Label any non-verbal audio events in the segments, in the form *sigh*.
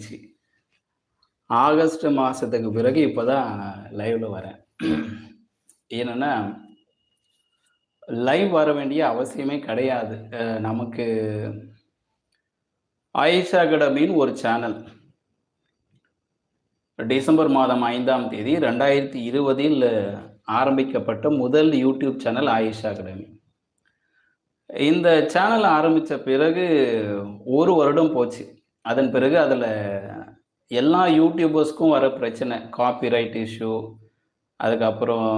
ஆயிடுச்சு. ஆகஸ்ட் மாதத்துக்கு பிறகு இப்போ தான் லைவில் வரேன். என்னென்னா லைவ் வர வேண்டிய அவசியமே கிடையாது. நமக்கு ஆயிஷா அகாடமின்னு ஒரு சேனல் டிசம்பர் மாதம் ஐந்தாம் தேதி ரெண்டாயிரத்தி இருபதில் ஆரம்பிக்கப்பட்ட முதல் யூடியூப் சேனல் ஆயிஷா அகாடமி. இந்த சேனல் ஆரம்பித்த பிறகு ஒரு வருடம் போச்சு. அதன் பிறகு அதில் எல்லா யூடியூபர்ஸ்க்கும் வர பிரச்சனை காப்பிரைட் இஷ்யூ அதுக்கப்புறம்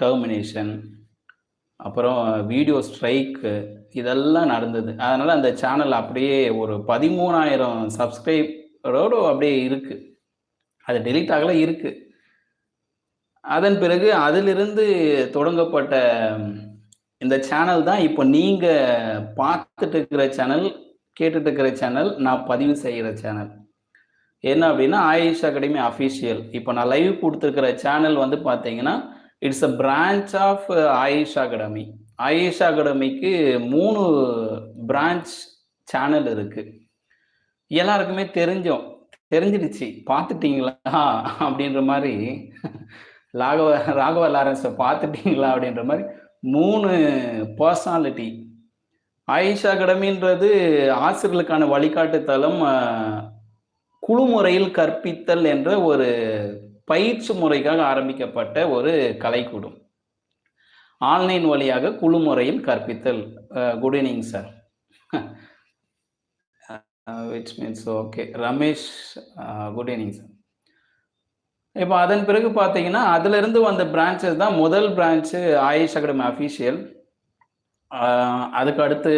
டெர்மினேஷன் அப்புறம் வீடியோ ஸ்ட்ரைக்கு இதெல்லாம் நடந்தது. அதனால் அந்த சேனல் அப்படியே ஒரு பதிமூணாயிரம் சப்ஸ்கிரைபரோடு அப்படியே இருக்குது அது டெலிட் ஆகல இருக்குது அதன் பிறகு அதிலிருந்து தொடங்கப்பட்ட இந்த சேனல் தான் இப்போ நீங்கள் பார்த்துட்டு இருக்கிற சேனல் கேட்டுட்டு இருக்கிற சேனல் நான் பதிவு செய்கிற சேனல் என்ன அப்படின்னா ஆயுஷ் அகாடமி அஃபிஷியல் இப்போ நான் லைவ் கொடுத்துருக்கிற சேனல் வந்து பார்த்தீங்கன்னா it's a branch of Ayush academy. Ayush அகாடமிக்கு மூணு பிரான்ச் சேனல் இருக்குது எல்லாருக்குமே தெரிஞ்சோம். தெரிஞ்சிடுச்சு. பார்த்துட்டீங்களா? அப்படின்ற மாதிரி ராகவ ராகவ லாரன்ஸை பார்த்துட்டீங்களா அப்படின்ற மாதிரி மூணு பர்சனாலிட்டி ஆயிஷா அகாடமின்றது ஆசிரியர்களுக்கான வழிகாட்டு தளம் குழு முறையில் கற்பித்தல் என்ற ஒரு பயிற்சி முறைக்காக ஆரம்பிக்கப்பட்ட ஒரு கலைக்கூடம். ஆன்லைன் வழியாக குழு முறையில் கற்பித்தல் good evening sir which means okay Ramesh good evening sir இப்போ அதன் பிறகு பார்த்தீங்கன்னா அதுலேருந்து வந்த பிரான்ச்சஸ் தான் முதல் பிரான்ச்சு ஆயுஷ் அகாடமி அஃபீஷியல் அதுக்கு அடுத்து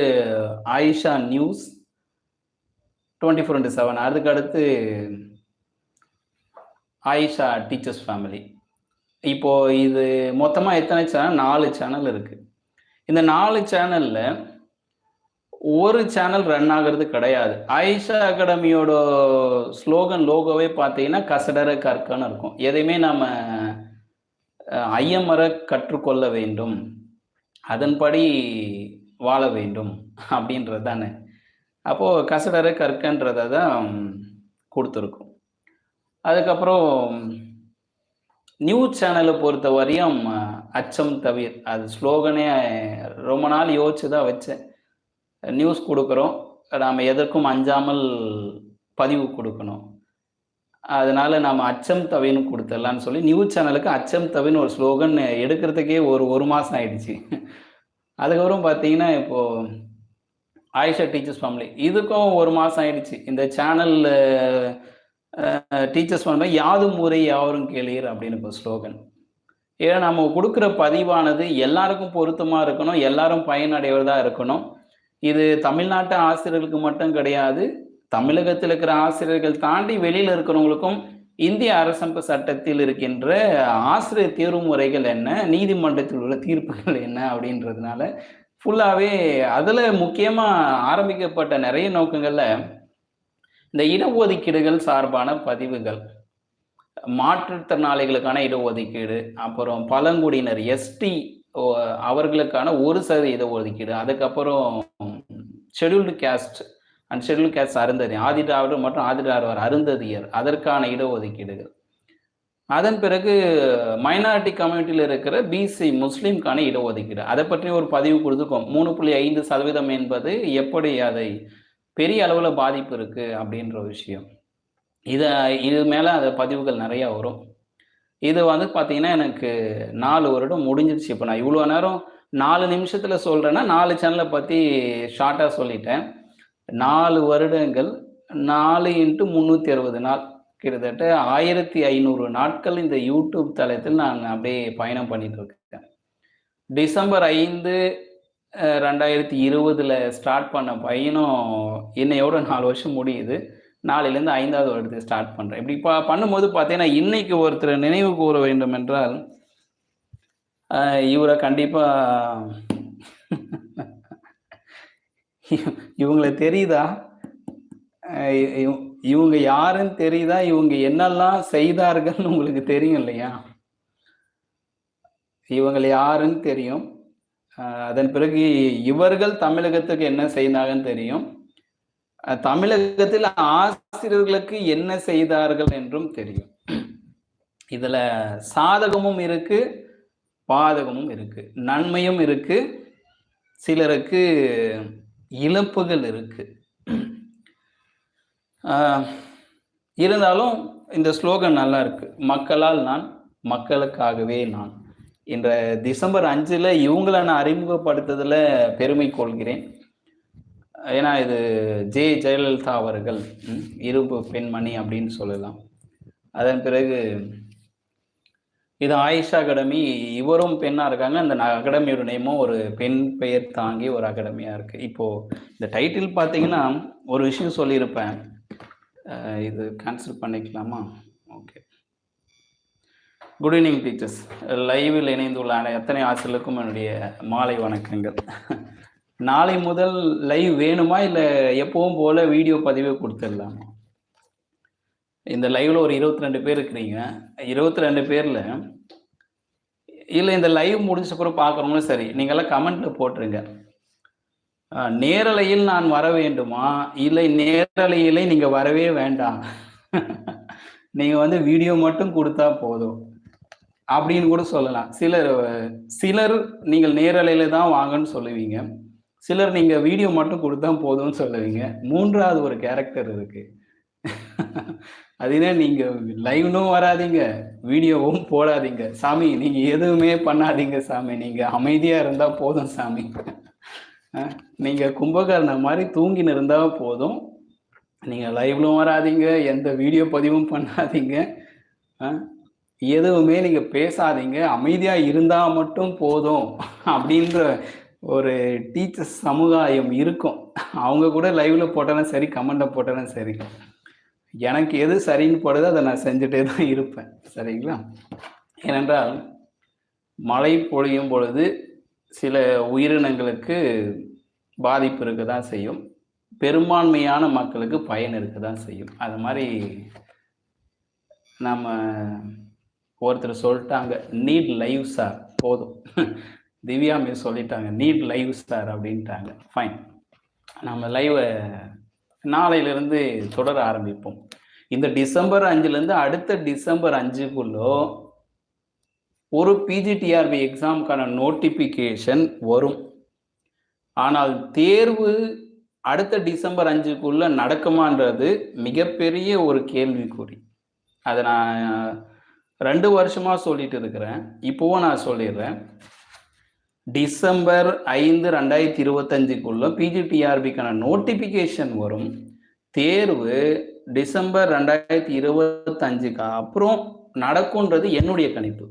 Ayesha news twenty four into seven. அதுக்கு அடுத்து ஆயிஷா டீச்சர்ஸ் ஃபேமிலி. இப்போது இது மொத்தமாக எத்தனை சேனல் நாலு சேனல் இருக்குது இந்த நாலு சேனலில் ஒரு சேனல் ரன் ஆகிறது கிடையாது. ஆயிஷா அகாடமியோட ஸ்லோகன் லோகோவே பார்த்தீங்கன்னா கசடர கற்கன்னு இருக்கும். எதையுமே நம்ம ஐயமர கற்றுக்கொள்ள வேண்டும். அதன்படி வாழ வேண்டும் அப்படின்றது தானே அப்போது கசடர கற்கன்றதை தான் கொடுத்துருக்கோம். அதுக்கப்புறம் நியூஸ் சேனலை பொறுத்த வரையும் அச்சம் தவிர் அது ஸ்லோகனே ரொம்ப நாள் யோசிச்சு தான் வச்சேன். நியூஸ் கொடுக்குறோம் நாம் எதற்கும் அஞ்சாமல் பதிவு கொடுக்கணும். அதனால நம்ம அச்சம் தவின்னு கொடுத்துடலான்னு சொல்லி நியூஸ் சேனலுக்கு அச்சம் தவின்னு ஒரு ஸ்லோகன் எடுக்கிறதுக்கே ஒரு ஒரு மாதம் ஆயிடுச்சு. அதுக்கப்புறம் பார்த்தீங்கன்னா இப்போ ஆயிஷா டீச்சர்ஸ் ஃபேமிலி. இதுக்கும் ஒரு மாதம் ஆயிடுச்சு. இந்த சேனல் டீச்சர்ஸ் ஃபேமிலி யாதும் முறை யாவரும் கேளீர் அப்படின்னு இப்போ ஸ்லோகன். ஏன்னா நம்ம கொடுக்குற பதிவானது எல்லாருக்கும் பொருத்தமாக இருக்கணும். எல்லாரும் பயனடைவதாக இருக்கணும். இது தமிழ்நாட்டு ஆசிரியர்களுக்கு மட்டும் கிடையாது. தமிழகத்தில் இருக்கிற ஆசிரியர்கள் தாண்டி வெளியில் இருக்கிறவங்களுக்கும் இந்திய அரசமைப்பு சட்டத்தில் இருக்கின்ற ஆசிரியர் தேர்வு முறைகள் என்ன நீதிமன்றத்தில் உள்ள தீர்ப்புகள் என்ன அப்படின்றதுனால ஃபுல்லாகவே அதில் முக்கியமாக ஆரம்பிக்கப்பட்ட நிறைய நோக்கங்களில் இந்த இடஒதுக்கீடுகள் சார்பான பதிவுகள் மாற்றுத்திறனாளிகளுக்கான இடஒதுக்கீடு அப்புறம் பழங்குடியினர் எஸ்டி அவர்களுக்கான ஒரு சதவீத ஒதுக்கீடு அதுக்கப்புறம் scheduled caste and schedule caste Arunthathi. Adi மற்றும் ஆதி அருந்ததியர். அதற்கான இடஒதுக்கீடுகள். அதன் பிறகு மைனாரிட்டி கம்யூனிட்டியில் இருக்கிற பிசி முஸ்லீம்கான இடஒதுக்கீடு. அதை பற்றி ஒரு பதிவு கொடுத்துருக்கோம். மூணு புள்ளி ஐந்து சதவீதம் என்பது எப்படி அதை பெரிய அளவில் பாதிப்பு இருக்குது அப்படின்ற விஷயம். இதை இது மேலே அந்த பதிவுகள் நிறையா வரும். இது வந்து பார்த்தீங்கன்னா எனக்கு நாலு வருடம் முடிஞ்சிருச்சு. இப்போ நான் இவ்வளோ நேரம் நாலு நிமிஷத்தில் சொல்கிறேன்னா நாலு சேனலை பற்றி ஷார்ட்டாக சொல்லிட்டேன். நாலு வருடங்கள் நாலு இன்ட்டு முந்நூற்றி அறுபது நாள். கிட்டத்தட்ட ஆயிரத்தி ஐநூறு நாட்கள் இந்த யூடியூப் தளத்தில் நான் அப்படியே பயணம் பண்ணிட்டு இருக்கேன். டிசம்பர் ஐந்து ரெண்டாயிரத்தி இருபதில் ஸ்டார்ட் பண்ண பயணம் என்னையோட நாலு வருஷம் முடியுது. நாளையிலேருந்து ஐந்தாவது வருடத்தை ஸ்டார்ட் பண்ணுறேன் இப்படி இப்போ பண்ணும்போது பார்த்தீங்கன்னா இன்னைக்கு ஒருத்தர் நினைவு கூற வேண்டும் என்றால் இவரை கண்டிப்பாக இவங்களை தெரியுதா? இவ- இவங்க யாருன்னு தெரியுதா? இவங்க என்னெல்லாம் செய்தார்கள்னு உங்களுக்கு தெரியும் இல்லையா? இவங்களை யாருன்னு தெரியும். அதன் பிறகு இவர்கள் தமிழகத்துக்கு என்ன செய்தாங்கன்னு தெரியும். தமிழகத்தில் ஆசிரியர்களுக்கு என்ன செய்தார்கள் என்றும் தெரியும். இதுல சாதகமும் இருக்கு பாதகமும் இருக்கு. நன்மையும் இருக்கு. சிலருக்கு இழப்புகள் இருக்கு. இருந்தாலும் இந்த ஸ்லோகன் நல்லா இருக்கு. மக்களால் நான் மக்களுக்காகவே நான். என்ற டிசம்பர் அஞ்சில் இவங்கள நான் அறிமுகப்படுத்துறதுல பெருமை கொள்கிறேன். ஏன்னா இது ஜே ஜெயலலிதா அவர்கள் இரும்பு பெண்மணி அப்படின்னு சொல்லலாம். அதன் பிறகு இது ஆயிஷா அகாடமி. இவரும் பெண்ணா இருக்காங்க. அந்த அகாடமியோட நேமும் ஒரு பெண் பெயர் தாங்கி ஒரு அகாடமியா இருக்கு. இப்போ இந்த டைட்டில் பார்த்தீங்கன்னா ஒரு விஷயம் சொல்லியிருப்பேன். இது கேன்சல் பண்ணிக்கலாமா? ஓகே. குட் ஈவினிங் டீச்சர்ஸ் லைவில் இணைந்துள்ள அனை- ஆசிரியர்களுக்கும் என்னுடைய மாலை வணக்கங்கள். நாளை முதல் லைவ் வேணுமா? இல்லை எப்பவும் போல வீடியோ பதிவே கொடுத்துடலாமா? இந்த லைவ்ல ஒரு இருபத்தி ரெண்டு பேர் இருக்கிறீங்க. இருபத்தி ரெண்டு பேர்ல இல்லை இந்த லைவ் முடிஞ்ச பிறகு பார்க்குறவங்களும் சரி நீங்களாம் கமெண்ட்ல போட்டுருங்க. நேரலையில் நான் வர வேண்டுமா? இல்லை நேரலையிலே நீங்க வரவே வேண்டாம். *laughs* நீங்க வந்து வீடியோ மட்டும் கொடுத்தா போதும். அப்படின்னு கூட சொல்லலாம். சிலர் சிலர் நீங்கள் நேரலையில தான் வாங்கன்னு சொல்லுவீங்க. சிலர் நீங்க வீடியோ மட்டும் கொடுத்தா போதும்னு சொல்லுவீங்க. மூன்றாவது ஒரு கேரக்டர் இருக்கு. *laughs* அதுனா நீங்க லைவ்னும் வராதீங்க வீடியோவும் போடாதீங்க. சாமி நீங்க எதுவுமே பண்ணாதீங்க சாமி. நீங்க அமைதியா இருந்தா போதும் சாமி. நீங்க கும்பகர்ணன் மாதிரி தூங்கின்னு இருந்தா போதும். நீங்க லைவ்லும் வராதீங்க எந்த வீடியோ பதிவும் பண்ணாதீங்க. எதுவுமே நீங்க பேசாதீங்க அமைதியா இருந்தா மட்டும் போதும் அப்படின்ற ஒரு டீச்சர்ஸ் சமுதாயம் இருக்கும். அவங்க கூட லைவ்ல போட்டாலும் சரி கமெண்ட்டை போட்டாலும் சரி. எனக்கு எது சரின்னு படுதோ அதை நான் செஞ்சுட்டே தான் இருப்பேன். சரிங்களா? ஏனென்றால் மழை பொழியும் பொழுது சில உயிரினங்களுக்கு பாதிப்பு இருக்க தான் செய்யும். பெரும்பான்மையான மக்களுக்கு பயன் இருக்க தான் செய்யும். அது மாதிரி நம்ம ஒருத்தர் சொல்லிட்டாங்க நீட் லைவ் சார் போதும். திவ்யா மிஸ் சொல்லிட்டாங்க நீட் லைவ் சார் அப்படின்ட்டாங்க. ஃபைன் நம்ம லைவை நாளையிலிருந்து தொடர ஆரம்பிப்போம். இந்த டிசம்பர் அஞ்சுலேருந்து அடுத்த டிசம்பர் அஞ்சுக்குள்ளோ ஒரு பிஜிடிஆர்பி எக்ஸாமுக்கான நோட்டிஃபிகேஷன் வரும். ஆனால் தேர்வு அடுத்த டிசம்பர் அஞ்சுக்குள்ள நடக்குமான்றது மிகப்பெரிய ஒரு கேள்விக்குறி. அதை நான் ரெண்டு வருஷமாக சொல்லிட்டு இருக்கிறேன். இப்போவும் நான் சொல்லிடுறேன். டிசம்பர் ஐந்து ரெண்டாயிரத்தி இருபத்தஞ்சுக்குள்ள பிஜிடிஆர்பிக்கான நோட்டிஃபிகேஷன் வரும். தேர்வு டிசம்பர் ரெண்டாயிரத்தி இருபத்தஞ்சுக்கு அப்புறம் நடக்கும்ன்றது என்னுடைய கணிப்பு.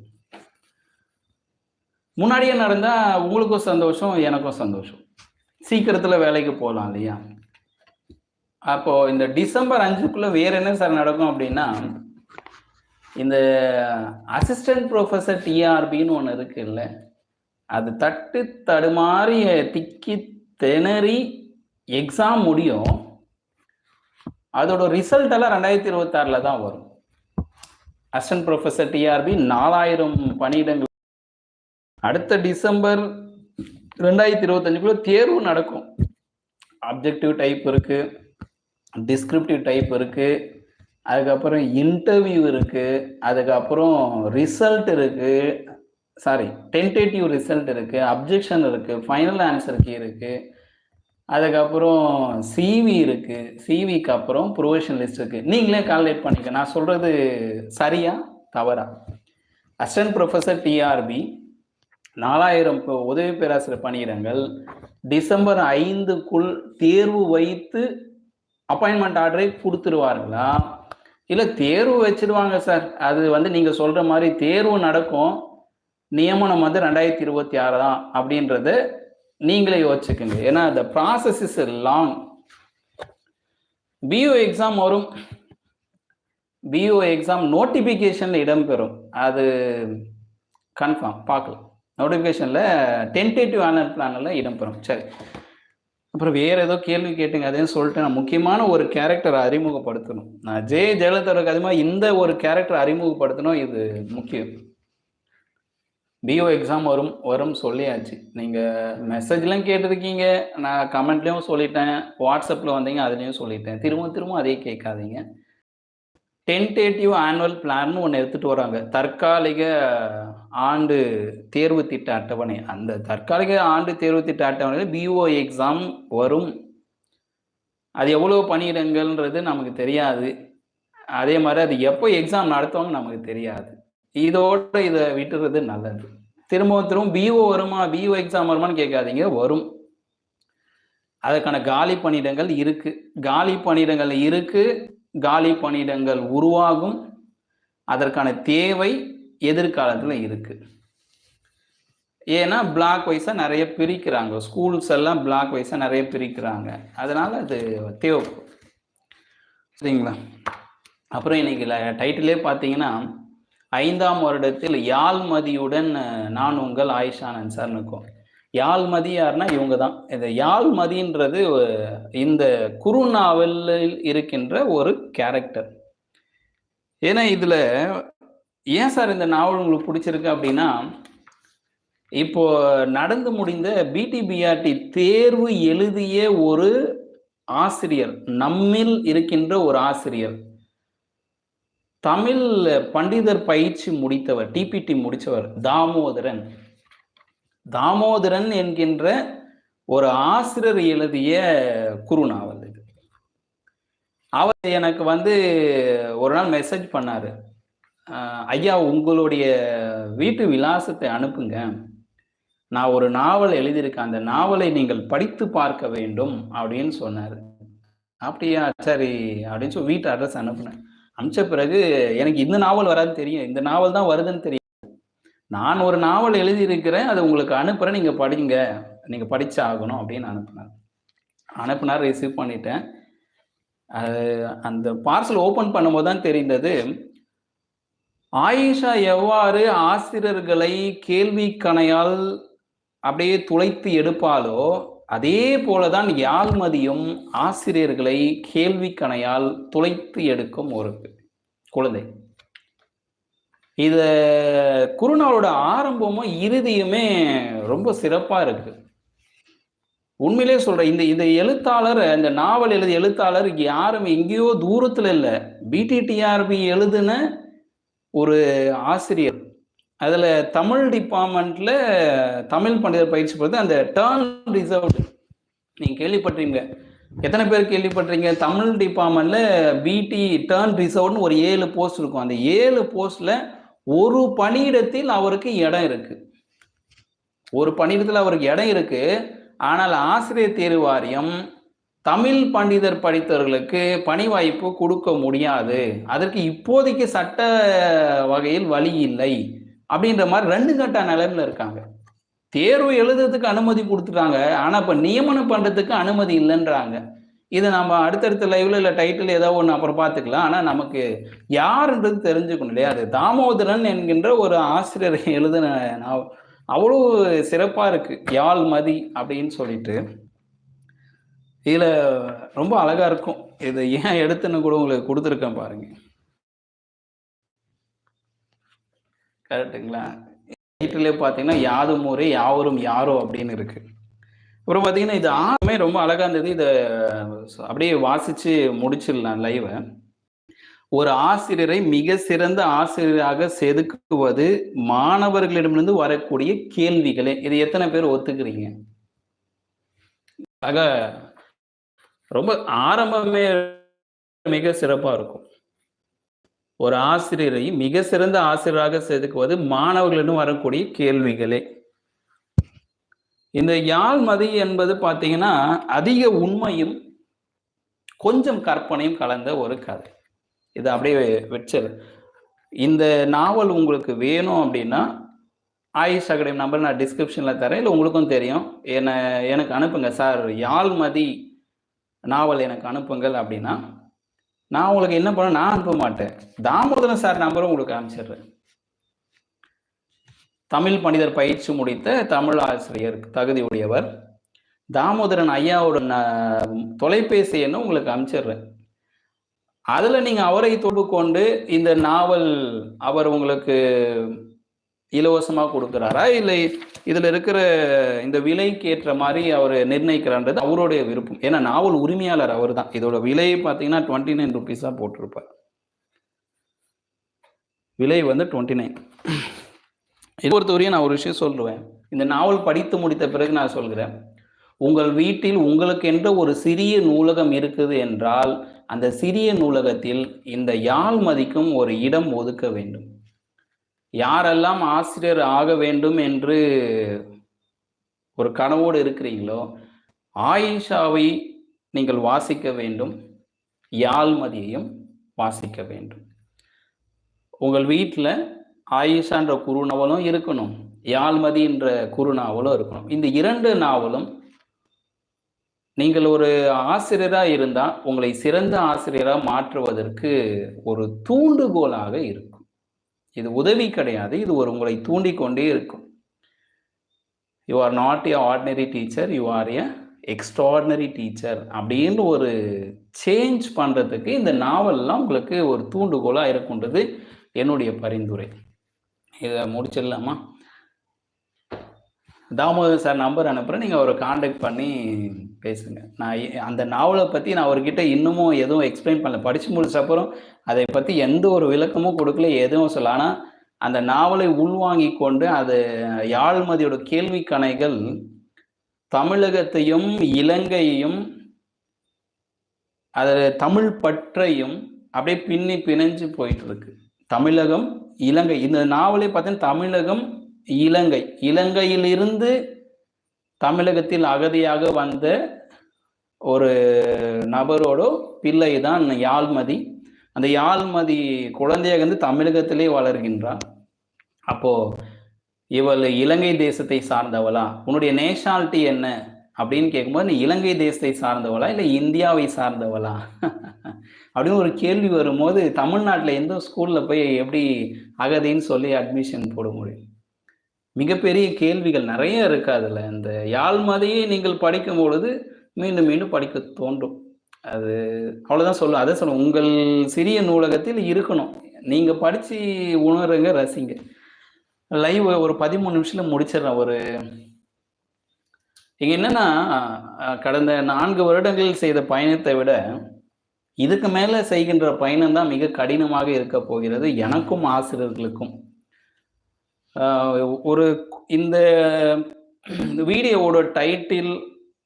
முன்னாடியே நடந்தா உங்களுக்கும் சந்தோஷம் எனக்கும் சந்தோஷம். சீக்கிரத்துல வேலைக்கு போகலாம் இல்லையா? அப்போ இந்த டிசம்பர் அஞ்சுக்குள்ள வேற என்ன சார் நடக்கும் அப்படின்னா இந்த அசிஸ்டன்ட் ப்ரொஃபஸர் டிஆர்பின்னு ஒன்று இருக்குல்ல அது தட்டு தடுமாறி திக்கி திணறி எக்ஸாம் முடியும். அதோட ரிசல்ட் எல்லாம் ரெண்டாயிரத்தி இருபத்தாறுல தான் வரும். அசிஸ்டன்ட் ப்ரொஃபஸர் டிஆர்பி நாலாயிரம் பணியிடங்கள். அடுத்த டிசம்பர் ரெண்டாயிரத்தி இருபத்தஞ்சுக்குள்ள தேர்வு நடக்கும். அப்ஜெக்டிவ் டைப் இருக்கு டிஸ்கிரிப்டிவ் டைப் இருக்கு அதுக்கப்புறம் இன்டர்வியூ இருக்கு அதுக்கப்புறம் ரிசல்ட் இருக்கு சாரி டென்டேட்டிவ் ரிசல்ட் இருக்குது அப்ஜெக்ஷன் இருக்குது ஃபைனல் ஆன்சர் கீ இருக்குது அதுக்கப்புறம் சிவி இருக்குது சிவிக்கு அப்புறம் ப்ரொவிஷன் லிஸ்ட் இருக்குது நீங்களே கால்குலேட் பண்ணிக்க நான் சொல்கிறது சரியா தவறா? அசிஸ்டன்ட் ப்ரொஃபஸர் டிஆர்பி நாலாயிரம் உதவி பேராசிரியர் பணியிடங்கள் டிசம்பர் ஐந்துக்குள் தேர்வு வைத்து அப்பாயின்மெண்ட் ஆர்டரை கொடுத்துருவார்களா? இல்லை தேர்வு வச்சிருவாங்க சார். அது வந்து நீங்கள் சொல்கிற மாதிரி தேர்வு நடக்கும். நியமனம் வந்து ரெண்டாயிரத்தி இருபத்தி ஆறு தான் அப்படின்றத நீங்களே யோசிச்சுக்கோங்க. ஏன்னா இந்த process is long PO exam வரும். பிஓ எக்ஸாம் நோட்டிஃபிகேஷனில் இடம்பெறும். அது கன்ஃபார்ம் பார்க்கலாம். நோட்டிஃபிகேஷனில் டென்டேட்டிவ் ஆனர் பிளானில் இடம்பெறும். சரி. அப்புறம் வேற ஏதோ கேள்வி கேட்டுங்க. அதையும் சொல்லிட்டு நான் முக்கியமான ஒரு கேரக்டர் அறிமுகப்படுத்தணும். நான் ஜெய ஜெயலலிதாவுக்கு அதிகமாக இந்த ஒரு கேரக்டர் அறிமுகப்படுத்தணும் இது முக்கியம். பிஓ எக்ஸாம் வரும் வரும் சொல்லியாச்சு. நீங்கள் மெசேஜ்லாம் கேட்டிருக்கீங்க. நான் கமெண்ட்லேயும் சொல்லிட்டேன். வாட்ஸ்அப்பில் வந்தீங்க அதுலேயும் சொல்லிட்டேன். திரும்ப திரும்ப அதே கேட்காதீங்க. டென்டேட்டிவ் ஆனுவல் பிளான்னு ஒன்று எடுத்துகிட்டு வராங்க. தற்காலிக ஆண்டு தேர்வு திட்ட அட்டவணை. அந்த தற்காலிக ஆண்டு தேர்வு திட்ட அட்டவணையில் பிஓ எக்ஸாம் வரும். அது எவ்வளோ பணியிடங்கள்ன்றது நமக்கு தெரியாது. அதே மாதிரி அது எப்போ எக்ஸாம் நடத்துவாங்க நமக்கு தெரியாது. இதோட இதை விட்டுறது நல்லது. திரும்பவும் திரும்ப பிஓ வருமா பிஓ எக்ஸாம் வருமான்னு கேட்காதீங்க வரும். அதற்கான காலி பணியிடங்கள் இருக்கு. காலி பணியிடங்கள் இருக்கு காலி பணியிடங்கள் உருவாகும். அதற்கான தேவை எதிர்காலத்தில் இருக்கு. ஏன்னா பிளாக் வைஸாக நிறைய பிரிக்கிறாங்க. ஸ்கூல்ஸ் எல்லாம் பிளாக் வைஸாக நிறைய பிரிக்கிறாங்க. அதனால அது தேவைப்படும். சரிங்களா? அப்புறம் இன்னைக்கு டைட்டிலே பார்த்தீங்கன்னா ஐந்தாம் வருடத்தில் யாழ்மதியுடன் நான் உங்கள் ஆயிஷானன் சார்னு இருக்கும் யாழ்மதி யாருன்னா இவங்க தான். இந்த யாழ்மதின்றது இந்த குறுநாவலில் இருக்கின்ற ஒரு கேரக்டர். ஏன்னா இதில் ஏன் சார் இந்த நாவல் உங்களுக்கு பிடிச்சிருக்கு அப்படின்னா இப்போ நடந்து முடிந்த பிடிபிஆர்டி தேர்வு எழுதிய ஒரு ஆசிரியர் நம்மில் இருக்கின்ற ஒரு ஆசிரியர். தமிழ் பண்டிதர் பயிற்சி முடித்தவர் டிபிடி முடித்தவர் தாமோதரன். தாமோதரன் என்கின்ற ஒரு ஆசிரியர் எழுதிய குறுநாவல் இது. அவர் எனக்கு வந்து ஒரு நாள் மெசேஜ் பண்ணாரு. ஐயா உங்களுடைய வீட்டு விலாசத்தை அனுப்புங்க. நான் ஒரு நாவல் எழுதியிருக்கேன். அந்த நாவலை நீங்கள் படித்து பார்க்க வேண்டும். அப்படின்னு சொன்னார். அப்படியா சரி. அப்படின்னு சொல்லி வீட்டு அட்ரஸ் அனுப்புனேன். அமிச்ச பிறகு எனக்கு இந்த நாவல் வராதுன்னு தெரியும். இந்த நாவல் தான் வருதுன்னு தெரியும். நான் ஒரு நாவல் எழுதியிருக்கிறேன். அதை உங்களுக்கு அனுப்புகிறேன் நீங்கள் படிங்க. நீங்கள் படிச்சு ஆகணும் அப்படின்னு அனுப்புனார். அனுப்புனார் ரிசீவ் பண்ணிட்டேன். அந்த பார்சல் ஓப்பன் பண்ணும்போது தான் தெரிந்தது. ஆயிஷா எவ்வாறு ஆசிரியர்களை கேள்வி கணையால் அப்படியே துளைத்து எடுப்பாலோ அதே போலதான் யாழ்மதியும் ஆசிரியர்களை கேள்விக்கணையால் துளைத்து எடுக்கும் ஒரு குழந்தை. இத குருநாளோட ஆரம்பமும் இறுதியுமே ரொம்ப சிறப்பா இருக்கு. உண்மையிலே சொல்றேன் இந்த இந்த எழுத்தாளர் இந்த நாவல் எழுதிய எழுத்தாளர் யாரும் எங்கேயோ தூரத்துல இல்லை. பிடிடிஆர்பி எழுதுன ஒரு ஆசிரியர். அதில் தமிழ் டிபார்ட்மெண்ட்டில் தமிழ் பண்டிதர் பயிற்சி பொறுத்து அந்த டேர்ன் ரிசர்வ்டு நீங்கள் கேள்விப்பட்டீங்க எத்தனை பேர் கேள்விப்பட்டீங்க தமிழ் டிபார்ட்மெண்ட்ல பிடி டேர்ன் ரிசர்வ்னு ஒரு ஏழு போஸ்ட் இருக்கும். அந்த ஏழு போஸ்ட்ல ஒரு பணியிடத்தில் அவருக்கு இடம் இருக்கு. ஒரு பணியிடத்தில் அவருக்கு இடம் இருக்கு. ஆனால் ஆசிரியர் தேர்வு வாரியம் தமிழ் பண்டிதர் படித்தவர்களுக்கு பணி வாய்ப்பு கொடுக்க முடியாது. அதற்கு இப்போதைக்கு சட்ட வகையில் வழி இல்லை. அப்படின்ற மாதிரி ரெண்டு கட்ட நிலைமையில இருக்காங்க. தேர்வு எழுதுறதுக்கு அனுமதி கொடுத்துட்டாங்க. ஆனா இப்ப நியமனம் பண்றதுக்கு அனுமதி இல்லைன்றாங்க. இதை நம்ம அடுத்தடுத்த லைவ்ல இல்லை டைட்டில் ஏதோ ஒன்று அப்புறம் பார்த்துக்கலாம். ஆனால் நமக்கு யாருன்றது தெரிஞ்சுக்கணும் இல்லையா? அது தாமோதரன் என்கின்ற ஒரு ஆசிரியர் எழுதின அவ்வளோ சிறப்பாக இருக்கு. யாழ் மதி அப்படின்னு சொல்லிட்டு. இதில் ரொம்ப அழகா இருக்கும். இதை ஏன் எடுத்துன்னு கூட உங்களுக்கு கொடுத்துருக்கேன் பாருங்க. கரெக்டுங்களா டைட்டிலே பார்த்தீங்கன்னா யாதும் ஊரே யாவரும் யாரோ அப்படின்னு இருக்கு. அப்புறம் பார்த்தீங்கன்னா இது ஆளுமே ரொம்ப அழகா இருந்தது. இதை அப்படியே வாசிச்சு முடிச்சிடலாம் லைவை ஒரு ஆசிரியரை மிக சிறந்த ஆசிரியராக செதுக்குவது மாணவர்களிடமிருந்து வரக்கூடிய கேள்விகளே. இது எத்தனை பேர் ஒத்துக்கிறீங்க? ஆக ரொம்ப ஆரம்பமே மிக சிறப்பா இருக்கும். ஒரு ஆசிரியரை மிக சிறந்த ஆசிரியராக செதுக்குவது மாணவர்களிடம் வரக்கூடிய கேள்விகளே. இந்த யாழ் மதி என்பது பார்த்தீங்கன்னா அதிக உண்மையும் கொஞ்சம் கற்பனையும் கலந்த ஒரு கதை. இது அப்படியே வச்சது இந்த நாவல் உங்களுக்கு வேணும் அப்படின்னா ஆயுஷ் அகாடமி நம்பர் நான் டிஸ்கிரிப்ஷனில் தரேன். இல்லை உங்களுக்கும் தெரியும். என்னை எனக்கு அனுப்புங்க. சார் யாழ்மதி நாவல் எனக்கு அனுப்புங்கள் அப்படின்னா நான் உங்களுக்கு என்ன பண்ண நான் அனுப்ப மாட்டேன். தாமோதரன் சார் நம்பரும் உங்களுக்கு அனுப்பிச்சிடுறேன். தமிழ் மனிதர் பயிற்சி முடித்த தமிழ் ஆசிரியர் தகுதி உடையவர் தாமோதரன் ஐயாவோட தொலைபேசி என்ன உங்களுக்கு அனுப்பிச்சிடுறேன். அதில் நீங்கள் அவரை தொடர்பு கொண்டு இந்த நாவல் அவர் உங்களுக்கு இலவசமாக கொடுக்குறாரா? இல்லை இதில் இருக்கிற இந்த விலைக்கு ஏற்ற மாதிரி அவர் நிர்ணயிக்கிறான்றது அவருடைய விருப்பம். ஏன்னா நாவல் உரிமையாளர் அவர் தான் இதோட விலையை பார்த்தீங்கன்னா டுவெண்ட்டி நைன் ருபீஸாக போட்டிருப்பார். விலை வந்து டுவெண்ட்டி நைன் இது பொறுத்தவரையும் நான் ஒரு விஷயம் சொல்லுவேன். இந்த நாவல் படித்து முடித்த பிறகு நான் சொல்கிறேன். உங்கள் வீட்டில் உங்களுக்கென்ற ஒரு சிறிய நூலகம் இருக்குது என்றால் அந்த சிறிய நூலகத்தில் இந்த யாழ் மதிக்கும் ஒரு இடம் ஒதுக்க வேண்டும். யாரெல்லாம் ஆசிரியர் ஆக வேண்டும் என்று ஒரு கனவோடு இருக்கிறீங்களோ ஆயிஷாவை நீங்கள் வாசிக்க வேண்டும் யாழ்மதியையும் வாசிக்க வேண்டும். உங்கள் வீட்டில் ஆயிஷான்ற குறுநாவலும் இருக்கணும் யாழ்மதின்ற குறுநாவலும் இருக்கணும். இந்த இரண்டு நாவலும் நீங்கள் ஒரு ஆசிரியராக இருந்தால் உங்களை சிறந்த ஆசிரியராக மாற்றுவதற்கு ஒரு தூண்டுகோலாக இருக்கும். இது உதவி கிடையாது. இது ஒரு உங்களை தூண்டிக்கொண்டே இருக்கும். You are not a ordinary teacher you are a extraordinary teacher அப்படின்னு ஒரு சேஞ்ச் பண்ணுறதுக்கு இந்த நாவல்லாம் உங்களுக்கு ஒரு தூண்டுகோலாக இருக்குன்றது என்னுடைய பரிந்துரை. இதை முடிச்சிடலாமா? தாமோதர் சார் நம்பர் அனுப்புகிறேன் நீங்கள் அவரை காண்டாக்ட் பண்ணி பேசுங்க. நான் அந்த நாவலை பற்றி நான் அவர்கிட்ட இன்னமும் எதுவும் எக்ஸ்பிளைன் பண்ணல. படித்து முடிச்ச அப்புறம் அதை பற்றி எந்த ஒரு விளக்கமும் கொடுக்கல எதுவும் சொல்ல ஆனால் அந்த நாவலை உள்வாங்கி கொண்டு அது யாழ்மதியோட கேள்வி கணைகள் தமிழகத்தையும் இலங்கையையும் அதில் தமிழ் பற்றையும் அப்படியே பின்னி பிணைஞ்சு போயிட்டு இருக்கு. தமிழகம் இலங்கை. இந்த நாவலே பார்த்தீங்கன்னா தமிழகம் இலங்கை. இலங்கையிலிருந்து தமிழகத்தில் அகதியாக வந்த ஒரு நபரோட பிள்ளை தான் யாழ்மதி. அந்த யாழ்மதி குழந்தையாக வந்து தமிழகத்திலே வளர்கின்றான். அப்போ இவள் இலங்கை தேசத்தை சார்ந்தவளா? உன்னுடைய நேஷனாலிட்டி என்ன? அப்படின்னு கேட்கும்போது நீ இலங்கை தேசத்தை சார்ந்தவளா இல்லை இந்தியாவை சார்ந்தவளா? அப்படின்னு ஒரு கேள்வி வரும்போது தமிழ்நாட்டில் எந்த ஸ்கூலில் போய் எப்படி அகதின்னு சொல்லி அட்மிஷன் போட முடியும்? மிகப்பெரிய கேள்விகள் நிறைய இருக்கு அதில். இந்த யாழ் மாதிரியே நீங்கள் படிக்கும் பொழுது மீண்டும் மீண்டும் படிக்க தோன்றும். அது அவ்வளோதான் சொல்லும் அதை சொல்லும் உங்கள் சிறிய நூலகத்தில் இருக்கணும். நீங்கள் படித்து உணருங்க ரசிங்க. லைவ் ஒரு பதிமூணு நிமிஷத்தில் முடிச்சிடுறேன். ஒரு இங்கே என்னன்னா கடந்த நான்கு வருடங்கள் செய்த பயணத்தை விட இதுக்கு மேலே செய்கின்ற பயணம் தான் மிக கடினமாக இருக்க போகிறது. எனக்கும் ஆசிரியர்களுக்கும். ஒரு இந்த வீடியோவோட டைட்டில்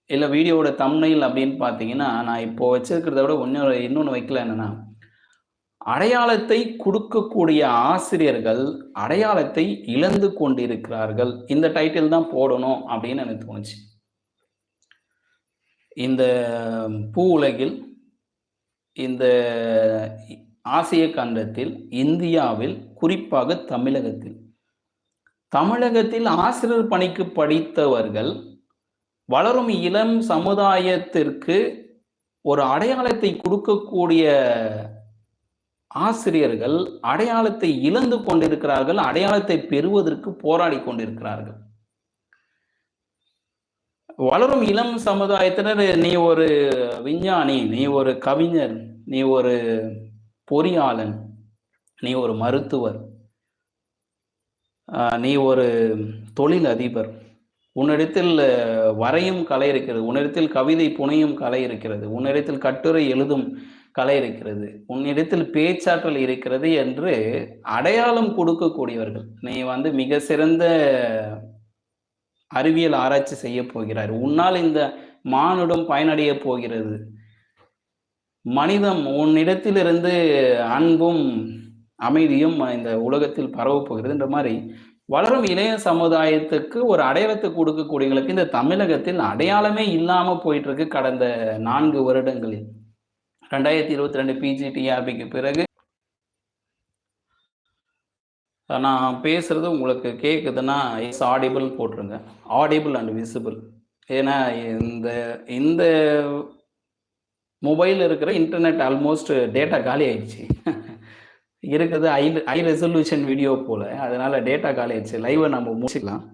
இல்லை வீடியோவோட தம்னையில் அப்படின்னு பார்த்தீங்கன்னா நான் இப்போ வச்சிருக்கிறத விட இன்னொரு இன்னொன்று வைக்கல என்னன்னா அடையாளத்தை கொடுக்கக்கூடிய ஆசிரியர்கள் அடையாளத்தை இழந்து கொண்டிருக்கிறார்கள். இந்த டைட்டில் தான் போடணும் அப்படின்னு எனக்கு தோணுச்சு. இந்த பூ உலகில் இந்த ஆசிய கண்டத்தில் இந்தியாவில் குறிப்பாக தமிழகத்தில் தமிழகத்தில் ஆசிரியர் பணிக்கு படித்தவர்கள் வளரும் இளம் சமுதாயத்திற்கு ஒரு அடையாளத்தை கொடுக்கக்கூடிய ஆசிரியர்கள் அடையாளத்தை இழந்து கொண்டிருக்கிறார்கள் அடையாளத்தை பெறுவதற்கு போராடி கொண்டிருக்கிறார்கள். வளரும் இளம் சமுதாயத்தினர் நீ ஒரு விஞ்ஞானி நீ ஒரு கவிஞர் நீ ஒரு பொறியாளன் நீ ஒரு மருத்துவர் நீ ஒரு தொழில் அதிபர் உன்னிடத்தில் வரையும் கலை இருக்கிறது. உன்னிடத்தில் கவிதை புனையும் கலை இருக்கிறது. உன்னிடத்தில் கட்டுரை எழுதும் கலை இருக்கிறது. உன்னிடத்தில் பேச்சாற்றல் இருக்கிறது என்று அடையாளம் கொடுக்கக்கூடியவர்கள். நீ வந்து மிக சிறந்த அறிவியல் ஆராய்ச்சி செய்ய போகிறார் உன்னால் இந்த மானுடம் பயனடைய போகிறது. மனிதம் உன்னிடத்திலிருந்து அன்பும் அமைதியும் இந்த உலகத்தில் பரவ போகிறதுன்ற மாதிரி வளரும் இளைய சமுதாயத்துக்கு ஒரு அடையாளத்தை கொடுக்கக்கூடியவங்களுக்கு இந்த தமிழகத்தில் அடையாளமே இல்லாம போயிட்டு இருக்கு கடந்த நான்கு வருடங்களில். ரெண்டாயிரத்தி இருபத்தி ரெண்டு பிஜிடிஆர்பிக்கு பிறகு நான் பேசுறது உங்களுக்கு கேட்குதுன்னா இஸ் ஆடிபிள் போட்டுருங்க. ஆடிபிள் அண்ட் விசிபிள் ஏன்னா இந்த இந்த மொபைல் இருக்கிற இன்டர்நெட் ஆல்மோஸ்ட் டேட்டா காலி ஆயிடுச்சு. இருக்குது. ஐ ஐ ரெசல்யூஷன் வீடியோ போல். அதனால் டேட்டா காலேஜ் லைவை நம்ம முடிச்சுக்கலாம்.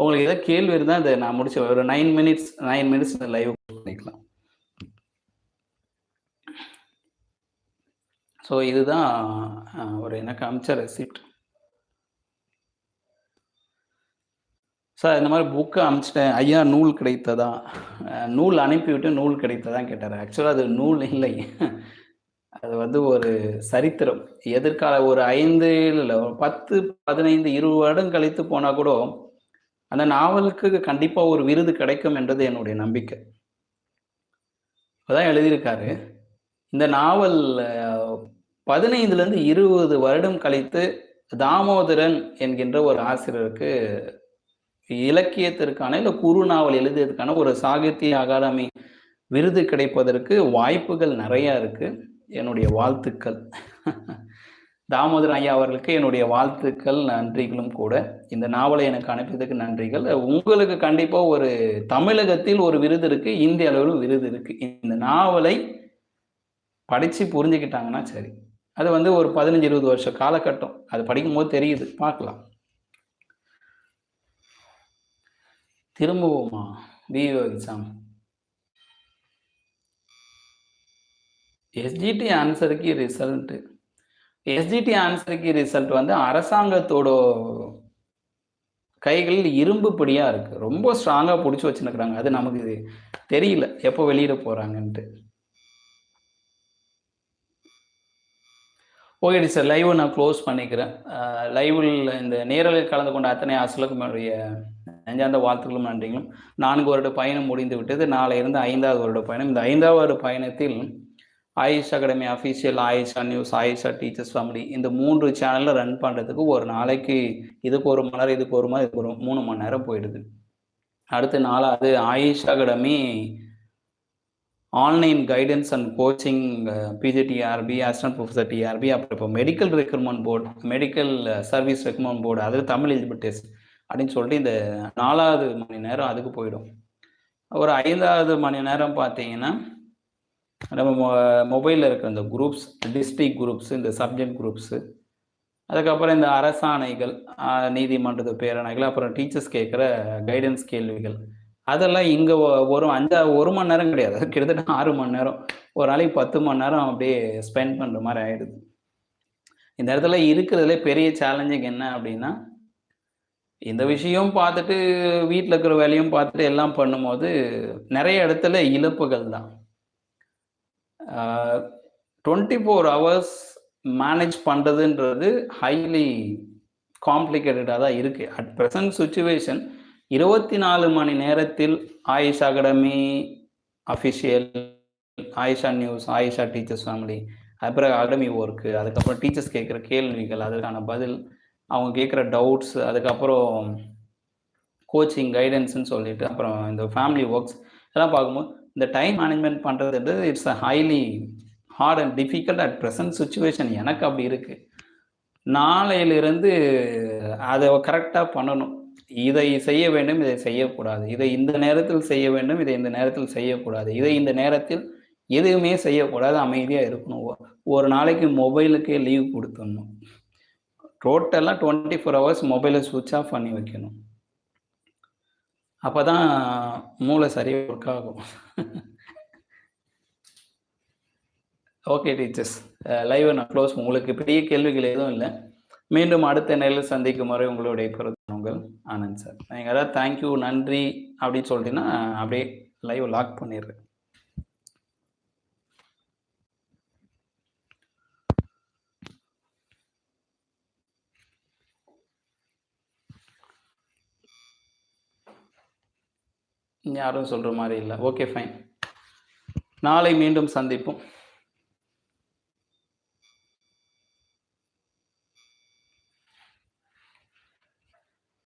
உங்களுக்கு ஏதாவது கேள்வி இருந்தால் அதை நான் முடிச்சு ஒரு nine minutes nine minutes live பண்ணிக்கலாம். ஸோ இதுதான் ஒரு எனக்கு அமிச்ச ரெசிப்ட் சார் இந்த மாதிரி புக்கு அனுப்பிச்சிட்டேன் ஐயா நூல் கிடைத்ததா? நூல் அனுப்பிவிட்டு நூல் கிடைத்ததான் கேட்டார். ஆக்சுவலாக அது நூல் இல்லை. அது வந்து ஒரு சரித்திரம். எதிர்கால ஒரு ஐந்து இல்லை ஒரு பத்து பதினைந்து இருபது வருடம் கழித்து போனால் கூட அந்த நாவலுக்கு கண்டிப்பாக ஒரு விருது கிடைக்கும் என்றது என்னுடைய நம்பிக்கை. அதான் எழுதியிருக்காரு. இந்த நாவல் பதினைந்துலேருந்து இருபது வருடம் கழித்து தாமோதரன் என்கின்ற ஒரு ஆசிரியருக்கு இலக்கியத்திற்கான இல்லை குறு நாவல் எழுதியதற்கான ஒரு சாகித்ய அகாதமி விருது கிடைப்பதற்கு வாய்ப்புகள் நிறையா இருக்குது என்னுடைய வாழ்த்துக்கள். தாமோதர் ஐயா அவர்களுக்கு என்னுடைய வாழ்த்துக்கள் நன்றிகளும் கூட. இந்த நாவலை எனக்கு அனுப்பியதுக்கு நன்றிகள். உங்களுக்கு கண்டிப்பாக ஒரு தமிழகத்தில் ஒரு விருது இருக்கு இந்திய அளவில் விருது இருக்கு. இந்த நாவலை படித்து புரிஞ்சுக்கிட்டாங்கன்னா சரி. அது வந்து ஒரு பதினஞ்சு இருபது வருஷ காலகட்டம். அது படிக்கும் போது தெரியுது. பார்க்கலாம். திரும்புவோமா? பிஓ எக்ஸாம் எஸ்ஜிடி ஆன்சருக்கு ரிசல்ட்டு எஸ்ஜிடி ஆன்சருக்கு ரிசல்ட் வந்து அரசாங்கத்தோட கைகளில் இரும்பு பிடியாக இருக்குது ரொம்ப ஸ்ட்ராங்காக பிடிச்சி வச்சுருக்குறாங்க. அது நமக்கு தெரியல. எப்போ வெளியிட போகிறாங்கன்ட்டு ஓகே சார் லைவை நான் க்ளோஸ் பண்ணிக்கிறேன். லைவில் இந்த நேரலில் கலந்து கொண்ட அத்தனை ஆசிரியர்களுக்கும் என்னுடைய நெஞ்சார்ந்த வாழ்த்துக்களும் நன்றிகளும். நான்கு வருட பயணம் முடிந்து விட்டது நாளை இருந்து ஐந்தாவது வருட பயணம். இந்த ஐந்தாவது வருட பயணத்தில் Ayush academy official Ayusha news Ayusha teachers family இந்த மூன்று சேனலில் ரன் பண்ணுறதுக்கு ஒரு நாளைக்கு இதுக்கு ஒரு மணி நேரம் இதுக்கு ஒரு மணி இதுக்கு ஒரு மூணு மணி நேரம் போயிடுது. அடுத்து நாலாவது Ayush academy online guidance and coaching PGTRB assistant professor TRB அப்புறம் இப்போ medical recruitment board medical service recruitment board அது தமிழ் எலிஜிபிள் டெஸ்ட் அப்படின்னு சொல்லிட்டு இந்த நாலாவது மணி நேரம் அதுக்கு போயிடும். ஒரு ஐந்தாவது மணி நேரம் பார்த்தீங்கன்னா நம்ம மொ மொபைலில் இருக்கிற இந்த குரூப்ஸ் டிஸ்ட்ரிக் குரூப்ஸ் இந்த சப்ஜெக்ட் குரூப்ஸு அதுக்கப்புறம் இந்த அரசாணைகள் நீதிமன்றத்து பேரணைகள் அப்புறம் டீச்சர்ஸ் கேட்குற கைடன்ஸ் கேள்விகள். அதெல்லாம் இங்கே ஒரு அஞ்சா ஒரு மணி நேரம் கிடையாது. கிட்டத்தட்ட ஆறு மணி நேரம். ஒரு நாளைக்கு பத்து மணி நேரம் அப்படியே ஸ்பெண்ட் பண்ணுற மாதிரி ஆயிடுது. இந்த இடத்துல இருக்கிறதுல பெரிய சேலஞ்சிங் என்ன அப்படின்னா இந்த விஷயம் பார்த்துட்டு வீட்டில் இருக்கிற வேலையும் பார்த்துட்டு எல்லாம் பண்ணும்போது நிறைய இடத்துல இழப்புகள் தான். டுவெண்ட்டி ஃபோர் ஹவர்ஸ் மேனேஜ் பண்ணுறதுன்றது ஹைலி காம்ப்ளிகேட்டடாக தான் இருக்குது அட் ப்ரெசன்ட் சுச்சுவேஷன் இருபத்தி நாலு மணி நேரத்தில் Ayush academy official Ayesha news Ayesha teachers family அப்புறம் அகாடமி ஒர்க்கு அதுக்கப்புறம் டீச்சர்ஸ் கேட்குற கேள்விகள் அதற்கான பதில் அவங்க கேட்குற டவுட்ஸ் அதுக்கப்புறம் கோச்சிங் கைடன்ஸ்ன்னு சொல்லிட்டு அப்புறம் இந்த ஃபேமிலி ஒர்க்ஸ் இதெல்லாம் பார்க்கும்போது இந்த டைம் மேனேஜ்மெண்ட் பண்ணுறதுன்றது it's a highly hard and difficult at present situation எனக்கு அப்படி இருக்குது நாளையிலிருந்து அதை கரெக்டாக பண்ணணும். இதை செய்ய வேண்டும் இதை செய்யக்கூடாது. இதை இந்த நேரத்தில் செய்ய வேண்டும் இதை இந்த நேரத்தில் செய்யக்கூடாது. இதை இந்த நேரத்தில் எதுவுமே செய்யக்கூடாது அமைதியாக இருக்கணும். ஒரு நாளைக்கு மொபைலுக்கே லீவ் கொடுத்துடணும். டோட்டலாக டுவெண்ட்டி ஃபோர் ஹவர்ஸ் மொபைலை சுவிட்ச் ஆஃப் பண்ணி வைக்கணும். அப்போ தான் மூளை சரியாக ஒர்க் ஆகும். ஓகே டீச்சர்ஸ் லைவை நான் க்ளோஸ் உங்களுக்கு பெரிய கேள்விகள் எதுவும் இல்லை. மீண்டும் அடுத்த நேரில் சந்திக்கும் வரை உங்களுடைய பொறுத்த உங்கள் ஆனந்த் சார் நீங்கள் ஏதாவது தேங்க்யூ நன்றி அப்படின்னு சொல்லிட்டீங்கன்னா அப்படியே லைவ் லாக் பண்ணிடுறேன் யாரும் சொல்கிற மாதிரி இல்லை. ஓகே ஃபைன் நாளை மீண்டும் சந்திப்போம்.